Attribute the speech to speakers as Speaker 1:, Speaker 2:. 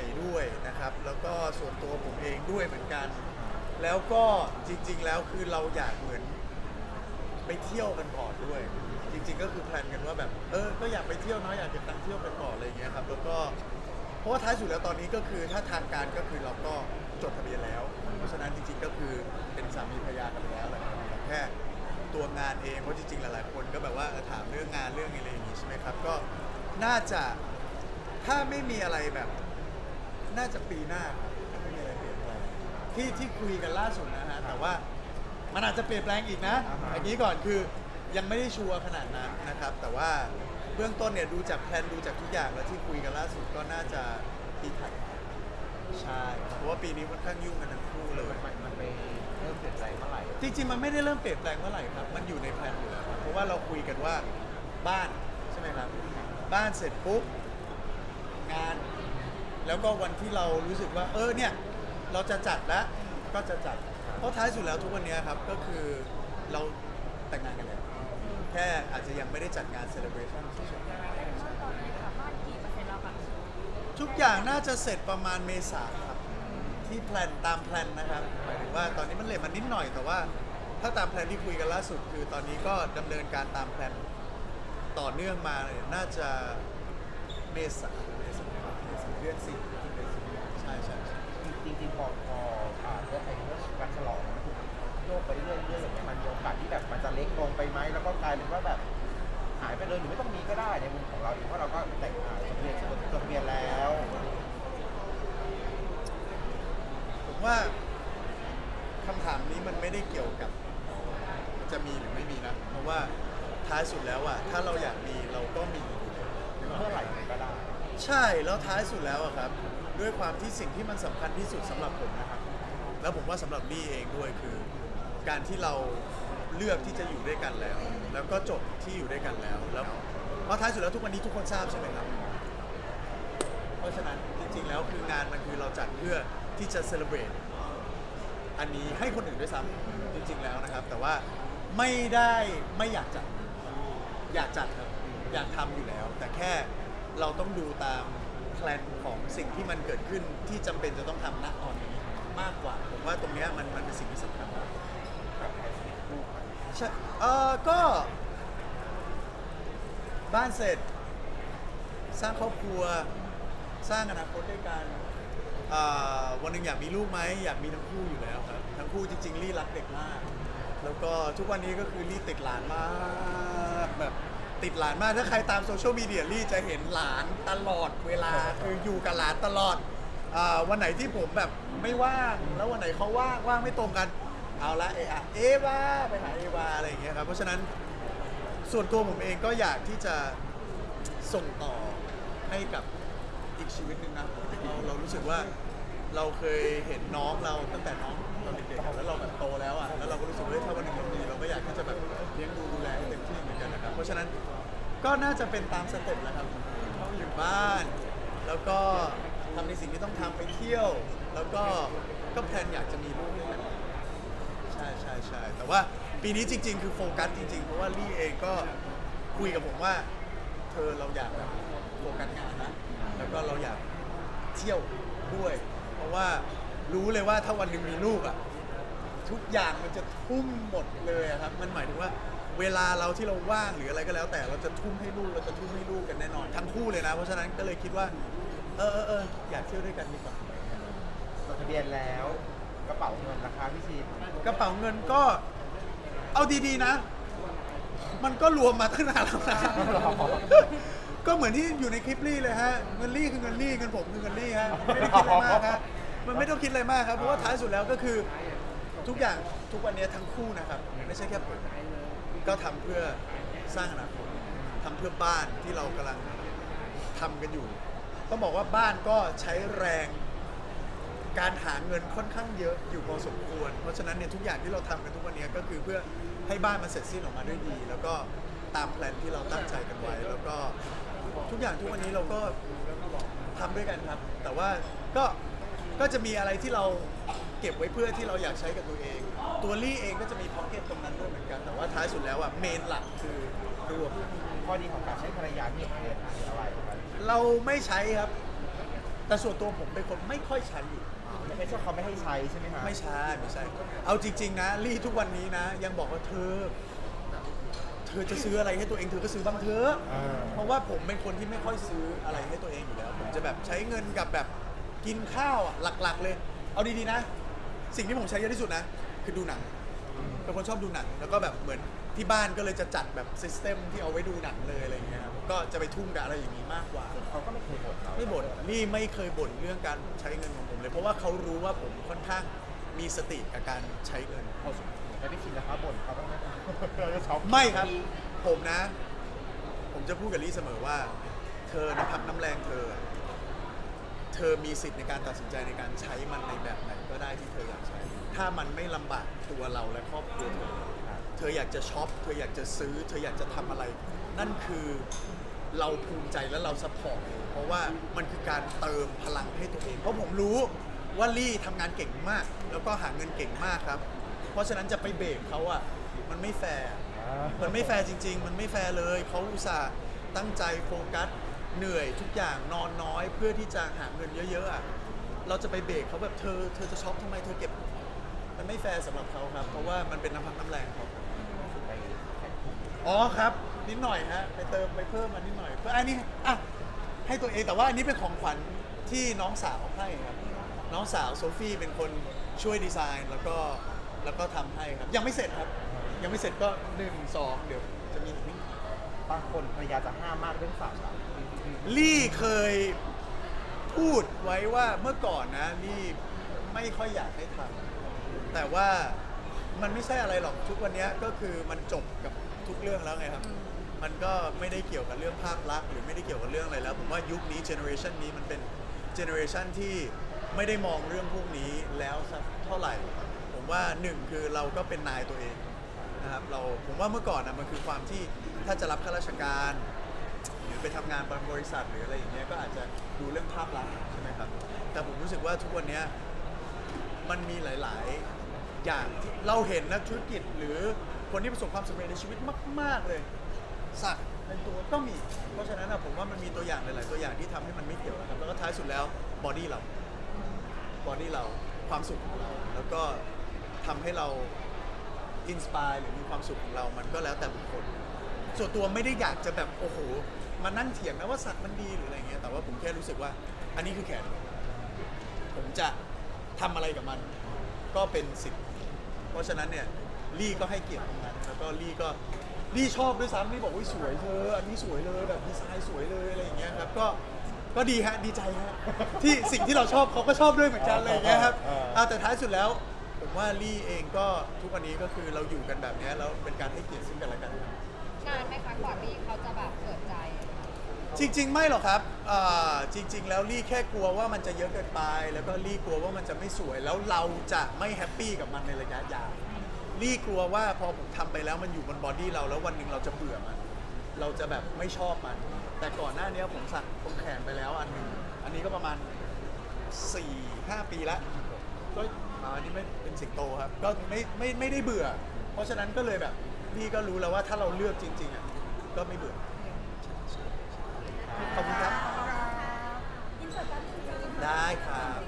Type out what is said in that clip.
Speaker 1: ม่ด้วยนะครับ แล้วก็ส่วนตัวผมเองด้วยเหมือนกัน แล้วก็จริง ๆ แล้วคือเราอยากเหมือนไปเที่ยวกันก่อนด้วย จริง ๆ ก็คือแพลนกันว่าแบบเออก็อยากไปเที่ยวเนาะอยากเก็บตังค์เที่ยวกันก่อนอะไรอย่างเงี้ยครับแล้วก็เพราะว่าท้ายสุดแล้วตอนนี้ก็คือถ้าทางการก็คือเราก็จดทะเบียนแล้ว เพราะฉะนั้นจริง ๆ ก็คือเป็นสามีภรรยากันแล้วแหละครับแต่แค่ตัวงานเองเพราะจริงๆหลายๆคนก็แบบว่าเออถามเรื่องงานเรื่องอะไรอย่างงี้ใช่ไหมครับก็น่าจะถ้าไม่มีอะไรแบบ น่าจะปีหน้าครับถ้าไม่มีอะไรเปลี่ยนแปลงที่ที่คุยกันล่าสุดนะฮะแต่ว่ามันอาจจะเปลี่ยนแปลงอีกนะ
Speaker 2: อ่าฮะ
Speaker 1: อย่างนี้ก่อนคือยังไม่ได้ชัวร์ขนาดนั้นนะครับ แต่ว่าเบื้องต้นเนี่ยดูจากแพลนดูจากทุกอย่างแล้วที่คุยกันล่าสุดก็น่าจะปีถัดไปใช่เพราะว่าปีนี้ค่อนข้างยุ่งกันทั้งคู่เลย
Speaker 2: มันมันไปเริ่มเปลี่ยนแปลงเมื่อไหร่
Speaker 1: จริงๆ มันไม่ได้เริ่มเปลี่ยนแปลงเมื่อไหร่ครับ มันอยู่ในแพลนอยู่แล้วครับเพราะว่าเราคุยกันว่าบ้านใช่ไหมครับ บ้านเสร็จปุ๊บ งาน แล้วก็วันที่เรารู้สึกว่า เออเนี่ย เราจะจัดแล้วก็จะจัด เพราะท้ายสุดแล้วทุกวันนี้ครับก็คือเราแต่งงานกันแล้วแค่อาจจะยังไม่ได้จัดงานเซเลบรชันเฉย
Speaker 3: ตอนนี้ค่ะบ้านกี่เปอร์เซ็น
Speaker 1: ทุกอย่างน่าจะเสร็จประมาณเมษาครับ ที่แพลนตามแพลนนะครับหมายถึงว่าตอนนี้มันเลทมันนิดหน่อยแต่ว่า ถ้าตามแพลนที่คุยกันล่าสุด คือตอนนี้ก็ดำเนินการตามแพลนต่อเนื่องมาเนี่ยน่าจะเมษา เมษาเมษาเดือนสี่ใช่ใช่ใช่
Speaker 2: จริงจริงๆพอพออ่าเรื่องไอ้เรื่องการฉลองมันถูกโยกไปเรื่อยๆเรื่อยๆอย่างเงี้ยมันมีโอกาสที่แบบมันจะเล็กลงไปไหมแล้วก็กลายเป็นว่าแบบหายไปเลยหรือไม่ต้องมีก็ได้ในมุมของเราเองเพราะเราก็แต่งงานจดทะเบียนจดทะเบียนแล้ว
Speaker 1: ผมว่าคำถามนี้มันไม่ได้เกี่ยวกับ จะมีหรือไม่มีนะ เพราะว่าท้ายสุดแล้วอะถ้าเราอยากมีเราก็มีอยู่แล้ว
Speaker 2: เมื่อไหร่ก็ได้
Speaker 1: ใช่แล้วท้ายสุดแล้วอะครับ ด้วยความที่สิ่งที่มันสำคัญที่สุดสำหรับผมนะครับ แล้วผมว่าสำหรับลี่เองด้วยคือ การที่เราเลือกที่จะอยู่ด้วยกันแล้ว แล้วก็จบที่อยู่ด้วยกันแล้วแล้วเพราะท้ายสุดแล้วทุกวันนี้ทุกคนทราบใช่ไหมครับ เพราะฉะนั้นจริงๆแล้วคืองานมันคือเราจัดเพื่อที่จะเซเลบรตอันนี้ให้คนอื่นด้วยซ้ำจริงๆแล้วนะครับ แต่ว่าไม่ได้ไม่อยากจัด อยากจัดครับ อยากทำอยู่แล้ว แต่แค่ เราต้องดูตามแพลนของสิ่งที่มันเกิดขึ้นที่จำเป็นจะต้องทำณตอนนี้มากกว่า ผมว่าตรงเนี้ยมันมันเป็นสิ่งที่สำคัญมากใช่เออก็ บ้านเสร็จ สร้างครอบครัว สร้างอนาคตด้วยกันอ่าวันหนึ่งอยากมีลูกไหมอยากมีทั้งคู่อยู่แล้วครับทั้งคู่จริงๆลี่รักเด็กมาก แล้วก็ทุกวันนี้ก็คือลี่ติดหลานมากแบบ ติดหลานมากถ้าใครตามโซเชียลมีเดียลี่จะเห็นหลานตลอดเวลาคืออยู่กับหลานตลอดอาวันไหนที่ผมแบบไม่ว่างแล้ววันไหนเขาว่างว่างไม่ตรงกัน เอาละเออะเอวาไปหาเอวาอะไรอย่างเงี้ยครับเพราะฉะนั้นส่วนตัวผมเองก็อยากที่จะส่งต่อให้กับอีกชีวิตหนึ่งนะเราเรารู้สึกว่า เราเคยเห็นน้องเราตั้งแต่น้องตอนเด็กๆอะแล้วเราแบบโตแล้วอะแล้วเราก็รู้สึกว่าเฮ้ยถ้าวันหนึ่งเรามีเราก็อยากที่จะแบบเลี้ยงดูดูแลให้เต็มที่เหมือนกันนะครับเพราะฉะนั้นก็น่าจะเป็นตามสเต็ปแหละครับอยู่บ้าน แล้วก็ทำในสิ่งที่ต้องทำไปเที่ยว แล้วก็ก็แพลนอยากจะมีลูกด้วยกันใช่ใช่ใช่แต่ว่าปีนี้จริง ๆ คือโฟกัสจริง ๆ เพราะว่าลี่เองก็คุยกับผมว่า เธอเราอยากแบบโฟกัสงานนะแล้วก็เราอยากเที่ยวด้วย เพราะว่ารู้เลยว่าถ้าวันหนึ่งมีลูกอะทุกอย่างมันจะทุ่มหมดเลยอะครับ มันหมายถึงว่าเวลาเราที่เราว่างหรืออะไรก็แล้ว แต่เราจะทุ่มให้ลูกเราจะทุ่มให้ลูกกันแน่นอนทั้งคู่เลยนะเพราะฉะนั้นก็เลยคิดว่า เออเออเอออยากเที่ยวด้วยกันดีกว่า
Speaker 2: จดทะเบียนแล้วกระเป๋าเงินราคาพี่ชิน
Speaker 1: กระเป๋าเงินก็เอาดีๆนะ มันก็รวมมาตั้งนานแล้วนะก็เหมือนที่อยู่ในคลิปลี่เลยฮะ เงินลี่คือเงินลี่เงินผมคือเงินลี่ฮะไม่ได้คิดอะไรมากครับ มันไม่ต้องคิดอะไรมากครับ เพราะว่าท้ายสุดแล้วก็คือทุกอย่างทุกวันนี้ทั้งคู่นะครับ ไม่ใช่แค่ผมก็ทำเพื่อสร้างอนาคตทำเพื่อบ้านที่เรากำลังทำกันอยู่ ต้องบอกว่าบ้านก็ใช้แรง การหาเงินค่อนข้างเยอะอยู่พอสมควร เพราะฉะนั้นเนี่ยทุกอย่างที่เราทำกันทุกวันนี้ก็คือเพื่อให้บ้านมันเสร็จสิ้นออกมาด้วยดี แล้วก็ตามแพลนที่เราตั้งใจกันไว้ แล้วก็ทุกอย่างทุกวันนี้เราก็ทำด้วยกันครับ แต่ว่าก็ ก็จะมีอะไรที่เราเก็บไว้เพื่อที่เราอยากใช้กับตัวเอง ตัวลี่เองก็จะมีพ็อกเก็ตตรงนั้นด้วยเหมือนกัน แต่ว่าท้ายสุดแล้วอะเมนหลักคือรวม
Speaker 2: ข้อดีของการใช้ภรรยาที่เรียนคืออะไรครับ
Speaker 1: เราไม่ใช้ครับ แต่ส่วนตัวผมเป็นคนไม่ค่อยใช้อยู่
Speaker 2: ไม่ใช่ว่าเขาไม่ให้ใช้ใช่ไหมคะ
Speaker 1: ไม่ใช่ไม่ใช่ เอาจริง ๆ นะลี่ทุกวันนี้นะ ยังบอกว่าเธอ เธอจะซื้ออะไรให้ตัวเองเธอก็ซื้อบ้างเถอะ
Speaker 2: อ่า
Speaker 1: เพราะว่าผมเป็นคนที่ไม่ค่อยซื้ออะไรให้ตัวเองอยู่แล้ว ผมจะแบบใช้เงินกับแบบ กินข้าวอะหลักๆ เลย เอาดีๆนะ สิ่งที่ผมใช้เยอะที่สุดนะ คือดูหนังเป็นคนชอบดูหนัง แล้วก็แบบเหมือนที่บ้านก็เลยจะจัดแบบซิสเต็มที่เอาไว้ดูหนังเลยอะไรอย่างเงี้ยครับก็จะไปทุ่มกับอะไรอย่างนี้มากกว่า
Speaker 2: เขาก็ไม่เคยบ่นเรา
Speaker 1: ไม่บ่นนี่ไม่เคยบ่นเรื่องการใช้เงินของผมเลย เพราะว่าเขารู้ว่าผมค่อนข้างมีสติกับการใช้เงินพอสมควร
Speaker 2: แต่พี่ชินนะคะบ่นเขาบ้างไหมคะเราจะช็อป
Speaker 1: ไม่ครับ ผมนะ ผมจะพูดกับลี่เสมอว่า เธอน้ำพักน้ำแรงเธอเธอมีสิทธิ์ในการตัดสินใจในการใช้มันในแบบไหนก็ได้ที่เธออยากใช้ ถ้ามันไม่ลำบากตัวเราและครอบครัวเธอเธออยากจะช็อป เธออยากจะซื้อ เธออยากจะทำอะไร นั่นคือเราภูมิใจและเราสปอร์ตเพราะว่ามันคือการเติมพลังให้ตัวเอง เพราะผมรู้ว่าลี่ทำงานเก่งมาก แล้วก็หาเงินเก่งมากครับ เพราะฉะนั้นจะไปเบรกเขาอะมันไม่แฟร์ มันไม่แฟร์จริง ๆ มันไม่แฟร์เลยเขาอุตส่าห์ตั้งใจโฟกัส เหนื่อยทุกอย่างนอนน้อยเพื่อที่จะหาเงินเยอะๆอะเราจะไปเบรกเขาแบบเธอเธอจะช็อปทำไมเธอเก็บ มันไม่แฟร์สำหรับเขาครับ เพราะว่ามันเป็นน้ำพักน้ำแรงเขา
Speaker 2: ไปแข่งขัน
Speaker 1: อ๋อครับ นิดหน่อยฮะไปเติมไปเพิ่มมานิดหน่อยเพื่ออันนี้อะให้ตัวเองแต่ว่าอันนี้เป็นของขวัญที่น้องสาวให้ครับ น้องสาวโซฟี่เป็นคนช่วยดีไซน์แล้วก็แล้วก็ทำให้ครับ ยังไม่เสร็จครับ ยังไม่เสร็จก็หนึ่งสองเดี๋ยวจะมีอีกนิด
Speaker 2: บางคนภรรยาจะห้ามมากเรื่องสามหลัก
Speaker 1: ลี่เคยพูดไว้ว่าเมื่อก่อนนะลี่ไม่ค่อยอยากให้ทำแต่ว่ามันไม่ใช่อะไรหรอกทุกวันนี้ก็คือมันจบกับทุกเรื่องแล้วไงครับ มันก็ไม่ได้เกี่ยวกับเรื่องภาพลักษณ์หรือไม่ได้เกี่ยวกับเรื่องอะไรแล้ว ผมว่ายุคนี้เจเนอเรชันนี้มันเป็นเจเนอเรชันที่ไม่ได้มองเรื่องพวกนี้แล้วสักเท่าไหร่ ผมว่าหนึ่งคือเราก็เป็นนายตัวเองนะครับเราผมว่าเมื่อก่อนนะมันคือความที่ ถ้าจะรับข้าราชการ หรือไปทำงานบริษัทหรืออะไรอย่างเงี้ยก็อาจจะดูเรื่องภาพลักษณ์ใช่ไหมครับ แต่ผมรู้สึกว่าทุกวันเนี้ยมันมีหลาย ๆ อย่างที่เราเห็นนักธุรกิจหรือคนที่ประสบความสำเร็จในชีวิตมาก ๆ เลย สักในตัวก็มี เพราะฉะนั้นนะผมว่ามันมีตัวอย่างหลาย ๆ ตัวอย่างที่ทำให้มันไม่เกี่ยวนะครับ แล้วก็ท้ายสุดแล้วบอดี้เรา บอดี้เราความสุขของเรา แล้วก็ทำให้เราอินสปายหรือมีความสุขของเรา มันก็แล้วแต่บุคคล ส่วนตัวไม่ได้อยากจะแบบโอ้โหมานั่งเถียงนะว่าสัตว์มันดีหรืออะไรเงี้ยแต่ว่าผมแค่รู้สึกว่า อันนี้คือแขน ผมจะทำอะไรกับมัน ก็เป็นสิทธิ์เพราะฉะนั้นเนี่ยลี่ก็ให้เกียรติตรงนั้นแล้วก็ลี่ก็ลี่ชอบด้วยซ้ำลี่บอกว่าสวยเธออันนี้สวยเลยแบบดีไซน์สวยเลยอะไรอย่างเงี้ยครับก็ก็ดีฮะดีใจฮะที่สิ่งที่เราชอบเขาก็ชอบด้วยเหมือนกันอะไรอย่างเงี้ยครับ อ่าแต่ท้ายสุดแล้วผมว่าลี่เองก็ทุกวันนี้ก็คือเราอยู่กันแบบเนี้ยแล้วเป็นการให้เกียรติซึ่งกันและกัน
Speaker 3: นานไหมคะกว่าที่เขาจะแบบเปิดใจ
Speaker 1: จริง ๆ ไม่หรอกครับอ่าจริง ๆ แล้วลี่แค่กลัวว่ามันจะเยอะเกินไป แล้วก็ลี่กลัวว่ามันจะไม่สวย แล้วเราจะไม่แฮปปี้กับมันในระยะยาวลี่กลัวว่าพอผมทำไปแล้วมันอยู่บนบอดี้เราแล้ววันหนึ่งเราจะเบื่อมัน เราจะแบบไม่ชอบมัน แต่ก่อนหน้านี้ผมสักตรงแขนไปแล้วอันหนึงอันนี้ก็ประมาณ 4-5 ปีล้วก็อาอันนี้ไม่เป็นสิงโตครับ ก็ไม่ไม่ไม่ได้เบื่อ เพราะฉะนั้นก็เลยแบบ ลี่ก็รู้แล้วว่าถ้าเราเลือกจริง ๆอะก็ไม่เบื่อขอบคุณครับ
Speaker 3: อินสตาแกรม
Speaker 1: ได้ครับ